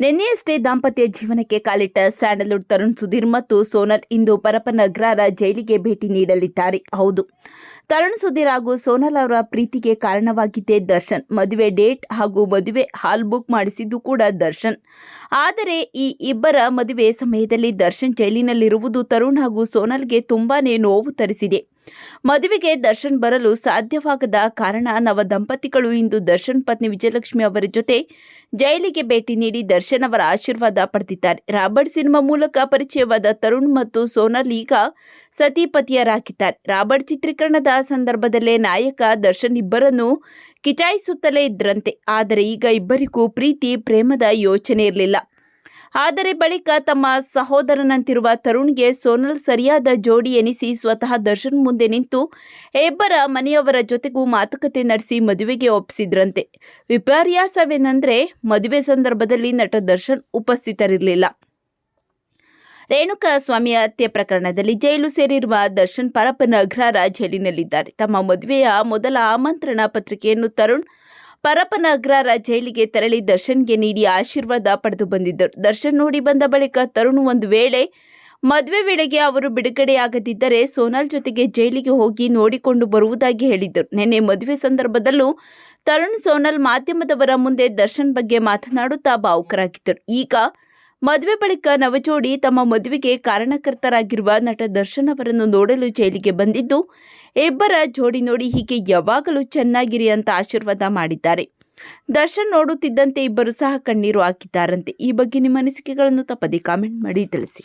ನಿನ್ನೆಯಷ್ಟೇ ದಾಂಪತ್ಯ ಜೀವನಕ್ಕೆ ಕಾಲಿಟ್ಟ ಸ್ಯಾಂಡಲ್ವುಡ್ ತರುಣ್ ಸುಧೀರ್ ಮತ್ತು ಸೋನಲ್ ಇಂದು ಪರಪನಗ್ರಾರ ಜೈಲಿಗೆ ಭೇಟಿ ನೀಡಲಿದ್ದಾರೆ. ಹೌದು. ತರುಣ್ ಸುಧೀರ್ ಹಾಗೂ ಸೋನಲ್ ಅವರ ಪ್ರೀತಿಗೆ ಕಾರಣವಾಗಿದ್ದೇ ದರ್ಶನ್. ಮದುವೆ ಡೇಟ್ ಹಾಗೂ ಮದುವೆ ಹಾಲ್ ಬುಕ್ ಮಾಡಿಸಿದ್ದು ಕೂಡ ದರ್ಶನ್. ಆದರೆ ಈ ಇಬ್ಬರ ಮದುವೆ ಸಮಯದಲ್ಲಿ ದರ್ಶನ್ ಜೈಲಿನಲ್ಲಿರುವುದು ತರುಣ್ ಹಾಗೂ ಸೋನಲ್ಗೆ ತುಂಬಾನೇ ನೋವು ತರಿಸಿದೆ. ಮದುವೆಗೆ ದರ್ಶನ್ ಬರಲು ಸಾಧ್ಯವಾಗದ ಕಾರಣ ನವ ದಂಪತಿಗಳು ಇಂದು ದರ್ಶನ್ ಪತ್ನಿ ವಿಜಯಲಕ್ಷ್ಮಿ ಅವರ ಜೊತೆ ಜೈಲಿಗೆ ಭೇಟಿ ನೀಡಿ ದರ್ಶನ್ ಅವರ ಆಶೀರ್ವಾದ ಪಡೆದಿದ್ದಾರೆ. ರಾಬರ್ಟ್ ಸಿನಿಮಾ ಮೂಲಕ ಪರಿಚಯವಾದ ತರುಣ್ ಮತ್ತು ಸೋನಲ್ ಈಗ ಸತಿಪತಿಯರಾಗಿದ್ದಾರೆ. ರಾಬರ್ಟ್ ಚಿತ್ರೀಕರಣದ ಸಂದರ್ಭದಲ್ಲೇ ನಾಯಕ ದರ್ಶನ್ ಇಬ್ಬರನ್ನು ಕಿಚಾಯಿಸುತ್ತಲೇ ಇದ್ರಂತೆ. ಆದರೆ ಈಗ ಇಬ್ಬರಿಗೂ ಪ್ರೀತಿ, ಪ್ರೇಮದ ಯೋಚನೆ ಇರಲಿಲ್ಲ. ಆದರೆ ಬಳಿಕ ತಮ್ಮ ಸಹೋದರನಂತಿರುವ ತರುಣ್ಗೆ ಸೋನಲ್ ಸರಿಯಾದ ಜೋಡಿ ಎನಿಸಿ ಸ್ವತಃ ದರ್ಶನ್ ಮುಂದೆ ನಿಂತು ಇಬ್ಬರ ಮನೆಯವರ ಜೊತೆಗೂ ಮಾತುಕತೆ ನಡೆಸಿ ಮದುವೆಗೆ ಒಪ್ಪಿಸಿದ್ರಂತೆ. ವಿಪರ್ಯಾಸವೇನೆಂದರೆ ಮದುವೆ ಸಂದರ್ಭದಲ್ಲಿ ನಟ ದರ್ಶನ್ ಉಪಸ್ಥಿತರಿರಲಿಲ್ಲ. ರೇಣುಕಾ ಸ್ವಾಮಿ ಹತ್ಯೆ ಪ್ರಕರಣದಲ್ಲಿ ಜೈಲು ಸೇರಿರುವ ದರ್ಶನ್ ಪರಪ್ಪನ ಅಗ್ರಹಾರ ಜೈಲಿನಲ್ಲಿದ್ದಾರೆ ತಮ್ಮ ಮದುವೆಯ ಮೊದಲ ಆಮಂತ್ರಣ ಪತ್ರಿಕೆಯನ್ನು ತರುಣ್ ಪರಪ್ಪನ ಅಗ್ರಾರ ಜೈಲಿಗೆ ತೆರಳಿ ದರ್ಶನ್ಗೆ ನೀಡಿ ಆಶೀರ್ವಾದ ಪಡೆದು ಬಂದಿದ್ದರು. ದರ್ಶನ್ ನೋಡಿ ಬಂದ ಬಳಿಕ ತರುಣ್ ಒಂದು ವೇಳೆ ಮದುವೆ ವೇಳೆಗೆ ಅವರು ಬಿಡುಗಡೆಯಾಗದಿದ್ದರೆ ಸೋನಾಲ್ ಜೊತೆಗೆ ಜೈಲಿಗೆ ಹೋಗಿ ನೋಡಿಕೊಂಡು ಬರುವುದಾಗಿ ಹೇಳಿದ್ದರು. ನಿನ್ನೆ ಮದುವೆ ಸಂದರ್ಭದಲ್ಲೂ ತರುಣ್ ಸೋನಲ್ ಮಾಧ್ಯಮದವರ ಮುಂದೆ ದರ್ಶನ್ ಬಗ್ಗೆ ಮಾತನಾಡುತ್ತಾ ಭಾವುಕರಾಗಿದ್ದರು. ಈಗ ಮದುವೆ ಬಳಿಕ ನವಜೋಡಿ ತಮ್ಮ ಮದುವೆಗೆ ಕಾರಣಕರ್ತರಾಗಿರುವ ನಟ ದರ್ಶನ್ ಅವರನ್ನು ನೋಡಲು ಜೈಲಿಗೆ ಬಂದಿದ್ದು, ಇಬ್ಬರ ಜೋಡಿ ನೋಡಿ ಹೀಗೆ ಯಾವಾಗಲೂ ಚೆನ್ನಾಗಿರಿ ಅಂತ ಆಶೀರ್ವಾದ ಮಾಡಿದ್ದಾರೆ. ದರ್ಶನ್ ನೋಡುತ್ತಿದ್ದಂತೆ ಇಬ್ಬರು ಸಹ ಕಣ್ಣೀರು ಹಾಕಿದ್ದಾರಂತೆ. ಈ ಬಗ್ಗೆ ನಿಮ್ಮ ಅನಿಸಿಕೆಗಳನ್ನು ತಪ್ಪದೆ ಕಾಮೆಂಟ್ ಮಾಡಿ, ತಿಳಿಸಿ.